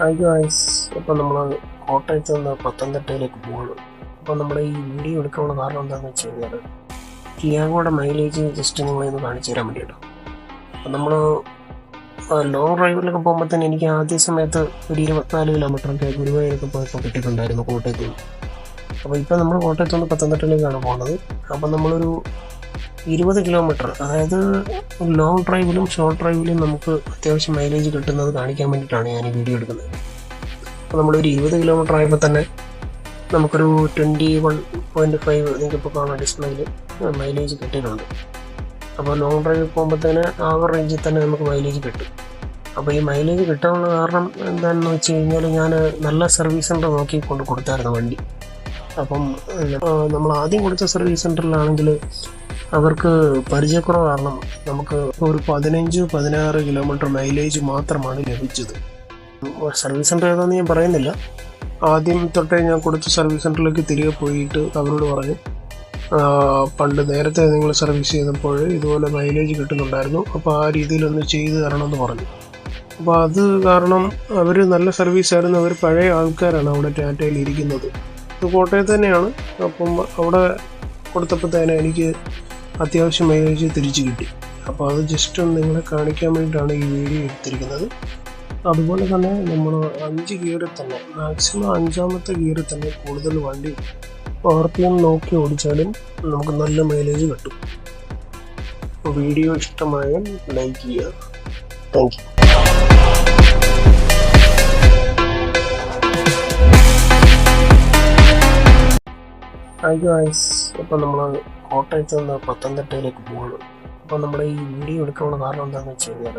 Hi guys അപ്പോൾ നമ്മൾ കോട്ടയത്ത് നിന്ന് പത്തനംതിട്ടയിലേക്ക് പോവാണ് അപ്പോൾ നമ്മുടെ ഈ വീഡിയോ എടുക്കാനുള്ള കാരണം എന്താണെന്ന് വെച്ച് കഴിഞ്ഞാൽ കിയാങ്ങോടെ മൈലേജ് ജസ്റ്റ് നിങ്ങളൊന്ന് കാണിച്ചു തരാൻ വേണ്ടിയിട്ടോ അപ്പോൾ നമ്മൾ ലോങ് ഡ്രൈവിലൊക്കെ പോകുമ്പോൾ തന്നെ എനിക്ക് ആദ്യ സമയത്ത് ഒരു ഇരുപത്തിനാല് കിലോമീറ്ററൊക്കെ ഗുരുവായൂരൊക്കെ പോയപ്പോൾ കിട്ടിയിട്ടുണ്ടായിരുന്നു കോട്ടയത്ത് അപ്പോൾ ഇപ്പോൾ നമ്മൾ കോട്ടയത്ത് നിന്ന് പത്തനംതിട്ടയിലേക്കാണ് പോകുന്നത്. അപ്പോൾ നമ്മളൊരു ഇരുപത് കിലോമീറ്റർ അതായത് ലോങ് ഡ്രൈവിലും ഷോർട്ട് ഡ്രൈവിലും നമുക്ക് അത്യാവശ്യം മൈലേജ് കിട്ടുന്നത് കാണിക്കാൻ വേണ്ടിയിട്ടാണ് ഞാൻ ഈ വീഡിയോ എടുക്കുന്നത്. അപ്പോൾ നമ്മളൊരു ഇരുപത് കിലോമീറ്റർ ആയപ്പോൾ തന്നെ നമുക്കൊരു ട്വന്റി വൺ പോയിന്റ് ഫൈവ് നിങ്ങൾക്കിപ്പോൾ കാണാം ഡിസ്പ്ലേയിൽ മൈലേജ് കിട്ടിയിട്ടുണ്ട്. അപ്പോൾ ലോങ് ഡ്രൈവ് പോകുമ്പോഴത്തേന് ആ റേഞ്ചിൽ തന്നെ നമുക്ക് മൈലേജ് കിട്ടും. അപ്പോൾ ഈ മൈലേജ് കിട്ടാനുള്ള കാരണം എന്താണെന്ന് വെച്ച് കഴിഞ്ഞാൽ ഞാൻ നല്ല സർവീസ് സെന്റർ നോക്കി കൊണ്ട് കൊടുത്തായിരുന്നു വണ്ടി. അപ്പം നമ്മൾ ആദ്യം കൊടുത്ത സർവീസ് സെന്ററിലാണെങ്കിൽ അവർക്ക് പരിചയക്കുറവ് കാരണം നമുക്ക് ഒരു പതിനഞ്ച് പതിനാറ് കിലോമീറ്റർ മൈലേജ് മാത്രമാണ് ലഭിച്ചത്. സർവീസ് സെന്റർ ഏതാണെന്ന് ഞാൻ പറയുന്നില്ല. ആദ്യം തൊട്ടേ ഞാൻ കൊടുത്ത സർവീസ് സെന്ററിലേക്ക് തിരികെ പോയിട്ട് അവരോട് പറഞ്ഞു പണ്ട് നേരത്തെ നിങ്ങൾ സർവീസ് ചെയ്തപ്പോൾ ഇതുപോലെ മൈലേജ് കിട്ടുന്നുണ്ടായിരുന്നു അപ്പോൾ ആ രീതിയിലൊന്ന് ചെയ്തു തരണമെന്ന് പറഞ്ഞു. അപ്പോൾ അത് കാരണം അവർ നല്ല സർവീസ് സർവീസായിരുന്നു അവർ പഴയ ആൾക്കാരാണ് അവിടെ ടാറ്റയിൽ ഇരിക്കുന്നത്. ഇത് കോട്ടയത്ത് തന്നെയാണ്. അപ്പം അവിടെ കൊടുത്തപ്പോൾ തന്നെ എനിക്ക് അത്യാവശ്യം മൈലേജ് തിരിച്ചു കിട്ടി. അപ്പോൾ അത് ജസ്റ്റ് ഒന്ന് നിങ്ങളെ കാണിക്കാൻ വേണ്ടിയിട്ടാണ് ഈ വീഡിയോ എടുത്തിരിക്കുന്നത്. അതുപോലെ തന്നെ നമ്മൾ അഞ്ച് ഗിയറിൽ തന്നെ മാക്സിമം അഞ്ചാമത്തെ ഗിയറിൽ തന്നെ കൂടുതൽ വണ്ടി ആർ പി എം നോക്കി ഓടിച്ചാലും നമുക്ക് നല്ല മൈലേജ് കിട്ടും. വീഡിയോ ഇഷ്ടമായാൽ ലൈക്ക് ചെയ്യുക. Thank you hi guys. ഇപ്പം നമ്മൾ കോട്ടയത്ത് നിന്ന് പത്തനംതിട്ടയിലേക്ക് പോവാണ് അപ്പോൾ നമ്മൾ ഈ വീഡിയോ എടുക്കാനുള്ള കാരണം എന്താണെന്ന് വെച്ച് കഴിഞ്ഞാൽ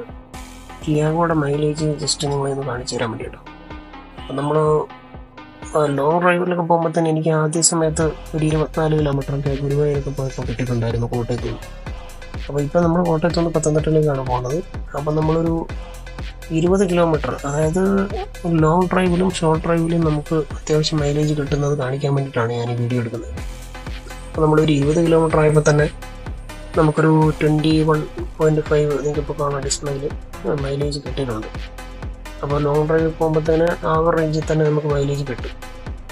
കിയാങ്ങോടെ മൈലേജ് ജസ്റ്റ് നിങ്ങളെ ഒന്ന് കാണിച്ചു തരാൻ വേണ്ടിയിട്ടോ അപ്പം നമ്മൾ ലോങ് ഡ്രൈവിലൊക്കെ പോകുമ്പോൾ തന്നെ എനിക്ക് ആദ്യ സമയത്ത് ഒരു ഇരുപത്തിനാല് കിലോമീറ്ററൊക്കെ ഗുരുവായൂരൊക്കെ പോയപ്പോൾ കിട്ടിയിട്ടുണ്ടായിരുന്നു കോട്ടയത്ത് അപ്പോൾ ഇപ്പോൾ നമ്മൾ കോട്ടയത്ത് നിന്ന് പത്തനംതിട്ടയിലേക്കാണ് പോകുന്നത്. അപ്പം നമ്മളൊരു ഇരുപത് കിലോമീറ്റർ അതായത് ലോങ് ഡ്രൈവിലും ഷോർട്ട് ഡ്രൈവിലും നമുക്ക് അത്യാവശ്യം മൈലേജ് കിട്ടുന്നത് കാണിക്കാൻ വേണ്ടിയിട്ടാണ് ഞാൻ ഈ വീഡിയോ എടുക്കുന്നത്. അപ്പോൾ നമ്മളൊരു ഇരുപത് കിലോമീറ്റർ ആയപ്പോൾ തന്നെ നമുക്കൊരു ട്വന്റി വൺ പോയിന്റ് ഫൈവ് നിങ്ങൾക്കിപ്പോൾ കാണാം ഡിസ്പ്ലേയിൽ മൈലേജ് കിട്ടിയിട്ടുണ്ട്. അപ്പോൾ ലോങ് ഡ്രൈവ് പോകുമ്പോഴത്തേന് റേഞ്ചിൽ തന്നെ നമുക്ക് മൈലേജ് കിട്ടും.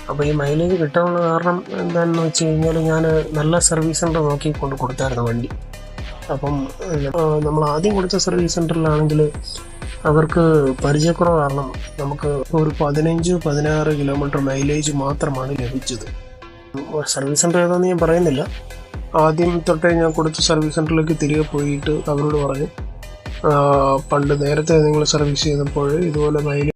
അപ്പോൾ ഈ മൈലേജ് കിട്ടാനുള്ള കാരണം എന്താണെന്ന് വെച്ച് കഴിഞ്ഞാൽ ഞാൻ നല്ല സർവീസ് സെന്റർ നോക്കി കൊണ്ട് കൊടുത്തായിരുന്നു വണ്ടി. അപ്പം നമ്മൾ ആദ്യം കൊടുത്ത സർവീസ് സെന്ററിലാണെങ്കിൽ അവർക്ക് പരിചയക്കുറവ് കാരണം നമുക്ക് ഒരു പതിനഞ്ച് പതിനാറ് കിലോമീറ്റർ മൈലേജ് മാത്രമാണ് ലഭിച്ചത്. സർവീസ് സെന്റർ ഏതാണെന്ന് ഞാൻ പറയുന്നില്ല. ആദ്യം തൊട്ടേ ഞാൻ കൊടുത്ത സർവീസ് സെന്ററിലേക്ക് തിരികെ പോയിട്ട് അവരോട് പറഞ്ഞു പണ്ട് നേരത്തെ നിങ്ങൾ സർവീസ് ചെയ്തപ്പോൾ ഇതുപോലെ മൈലേജ്